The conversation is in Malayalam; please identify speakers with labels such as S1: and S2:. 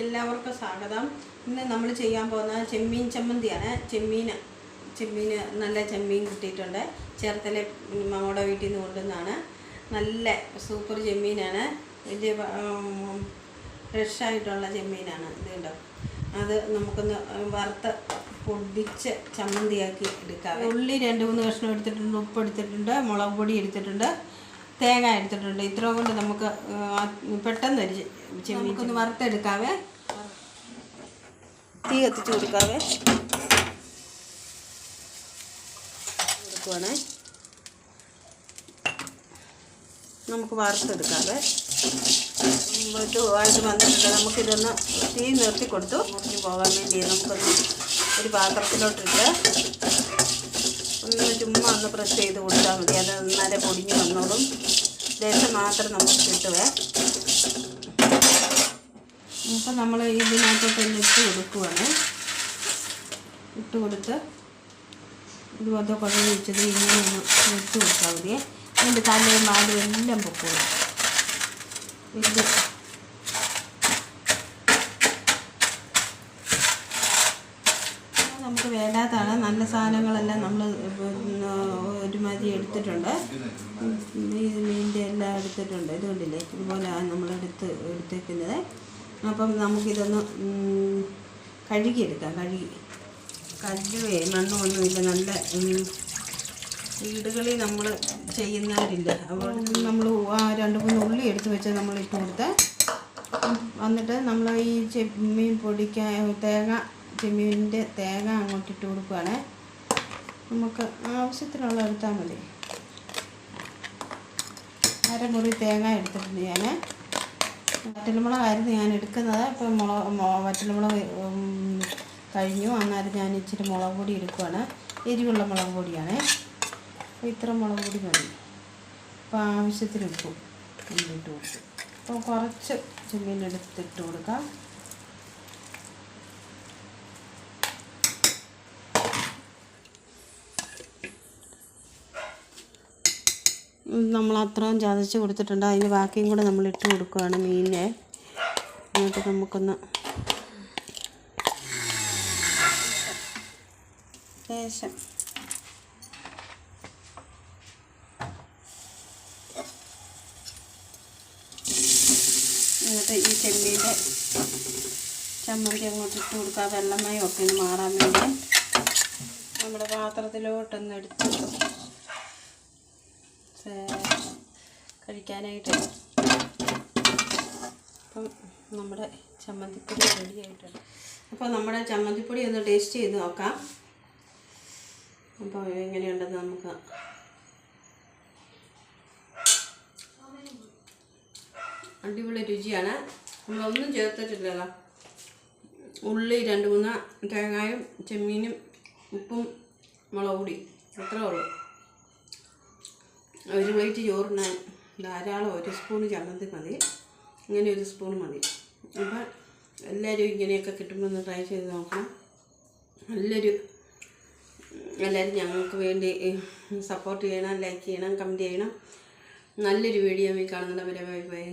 S1: എല്ലാവർക്കും സ്വാഗതം. ഇന്ന് നമ്മൾ ചെയ്യാൻ പോകുന്ന ചെമ്മീൻ ചമ്മന്തിയാണ്. ചെമ്മീൻ ചെമ്മീൻ നല്ല ചെമ്മീൻ കിട്ടിയിട്ടുണ്ട്. ചേർത്തല മമ്മയുടെ വീട്ടിൽ നിന്ന് കൊണ്ടുവന്നാണ് നല്ല സൂപ്പർ ചെമ്മീനാണ്. വലിയ ഫ്രഷായിട്ടുള്ള ചെമ്മീനാണ്. ഇത് കണ്ടോ? അത് നമുക്കൊന്ന് വറുത്ത് പൊടിച്ച് ചമ്മന്തിയാക്കി എടുക്കാം. ഉള്ളി രണ്ട് മൂന്ന് കഷ്ണം എടുത്തിട്ടുണ്ട് ഉപ്പ് എടുത്തിട്ടുണ്ട് മുളക് പൊടി എടുത്തിട്ടുണ്ട്. തേങ്ങ എടുത്തിട്ടുണ്ട്. ഇത്ര കൊണ്ട് നമുക്ക് പെട്ടെന്ന് ഒരു ഒന്ന് വറുത്തെടുക്കാവേ? തീ കത്തിച്ച് കൊടുക്കാവേ. കൊടുക്കുവാണേ. നമുക്ക് വറുത്തെടുക്കാവേ. ആയിട്ട് വന്നിട്ടുണ്ട്. നമുക്കിതൊന്ന് തീ നിർത്തി കൊടുത്തു മുറിഞ്ഞ് പോകാൻ വേണ്ടി നമുക്കൊന്ന് ഒരു പാത്രത്തിലോട്ടിട്ട് ഒന്ന് ചുമ്മാ ഒന്ന് പ്രസ് ചെയ്ത് കൊടുത്താൽ മതി. അത് നന്നായി പൊടിഞ്ഞ് വന്നോളും. ദേശം മാത്രം നമുക്ക് കിട്ടുവേ. അപ്പം നമ്മൾ ഇതിനകത്തോട്ട് ഒന്ന് ഇട്ട് കൊടുക്കുവാണ്. ഇട്ട് കൊടുത്ത് ഇതുപോലത്തെ കുഴഞ്ഞ് വെച്ചത് ഇങ്ങനെ ഒന്ന് ഇട്ട് കൊടുത്താൽ മതിയേ. അതിന്റെ തലയും മാലും എല്ലാം പൊക്കോളും. ഇത് നമുക്ക് വേണ്ടാത്തതാണ് നല്ല സാധനങ്ങളെല്ലാം നമ്മൾ ഒരുമാതിരി എടുത്തിട്ടുണ്ട്. ഈ മീനിന്റെ എല്ലാം എടുത്തിട്ടുണ്ട്. ഇതുകൊണ്ടില്ലേ? ഇതുപോലെ ഇതുപോലെയാണ് നമ്മൾ എടുത്ത് എടുത്തേക്കുന്നത്. അപ്പം നമുക്കിതൊന്ന് കഴുകിയെടുക്കാം. കഴുകി കല്ലുവേ മണ്ണൊന്നുമില്ല. നല്ല വീടുകളിൽ നമ്മൾ ചെയ്യുന്നവരില്ല. അപ്പോൾ നമ്മൾ ആ രണ്ട് മൂന്ന് ഉള്ളി എടുത്ത് വെച്ച് നമ്മൾ ഇട്ട് കൊടുത്ത് എന്നിട്ട് നമ്മൾ ഈ മീൻ പൊടിക്കാൻ തേങ്ങ ചെമ്മീനിന്റെ തേങ്ങ അങ്ങോട്ട് ഇട്ട് കൊടുക്കുകയാണ് നമുക്ക് ആവശ്യത്തിനുള്ള എടുത്താൽ മതി. അരമുറി തേങ്ങ എടുത്തിട്ടുണ്ട് ഞാൻ വറ്റൽമുളകായിരുന്നു ഞാൻ എടുക്കുന്നത്. ഇപ്പം മുളക് വറ്റൽമുളക് കഴിഞ്ഞു. അന്നേരം ഞാൻ ഇച്ചിരി മുളക് പൊടി എടുക്കുകയാണ് എരിവുള്ള മുളക് പൊടിയാണ്. അപ്പോൾ ഇത്ര മുളക് പൊടി മതി. അപ്പോൾ ആവശ്യത്തിന് ഉപ്പും ഇട്ട് കൊടുക്കും. അപ്പോൾ കുറച്ച് ചെമ്മീൻ എടുത്തിട്ട് കൊടുക്കാം. നമ്മൾ അത്രയും ചതച്ച് കൊടുത്തിട്ടുണ്ട്. അതിന് ബാക്കിയും കൂടെ നമ്മൾ ഇട്ട് കൊടുക്കുകയാണ് മീനിനെ. എന്നിട്ട് നമുക്കൊന്ന് ശേഷം എന്നിട്ട് ഈ ചെമ്മീന്റെ ചമ്മന്തി അങ്ങോട്ട് ഇട്ട് കൊടുക്കുക. വെള്ളമയം ഒക്കെ ഒന്ന് മാറാൻ വേണ്ടി നമ്മുടെ പാത്രത്തിലോട്ടൊന്ന് സേ- കഴിക്കാനായിട്ട് അപ്പം നമ്മുടെ ചമ്മന്തിപ്പൊടി റെഡി ആയിട്ടുണ്ട് അപ്പോൾ നമ്മുടെ ചമ്മന്തിപ്പൊടി ഒന്ന് ടേസ്റ്റ് ചെയ്ത് നോക്കാം. അപ്പോൾ എങ്ങനെയുണ്ടെന്ന് നമുക്ക് അടിപൊളി രുചിയാണ്. നമ്മളൊന്നും ചേർത്തിട്ടില്ലല്ലോ. ഉള്ളി രണ്ട് മൂന്ന് തേങ്ങായും ചെമ്മീനും ഉപ്പും മുളക് പൊടി അത്രേ ഉള്ളൂ. ഒരു പ്ലേറ്റ് ചോറിന് ധാരാളം ഒരു സ്പൂൺ ചമ്മന്തി മതി. ഇങ്ങനെ ഒരു സ്പൂൺ മതി. അപ്പം എല്ലാവരും ഇങ്ങനെയൊക്കെ കിട്ടുമ്പോൾ ഒന്ന് ട്രൈ ചെയ്ത് നോക്കണം. നല്ലൊരു എല്ലാവരും ഞങ്ങൾക്ക് വേണ്ടി സപ്പോർട്ട് ചെയ്യണം ലൈക്ക് ചെയ്യണം കമന്റ് ചെയ്യണം. നല്ലൊരു വീഡിയോ കാണുന്നവരെ ബൈ ബൈ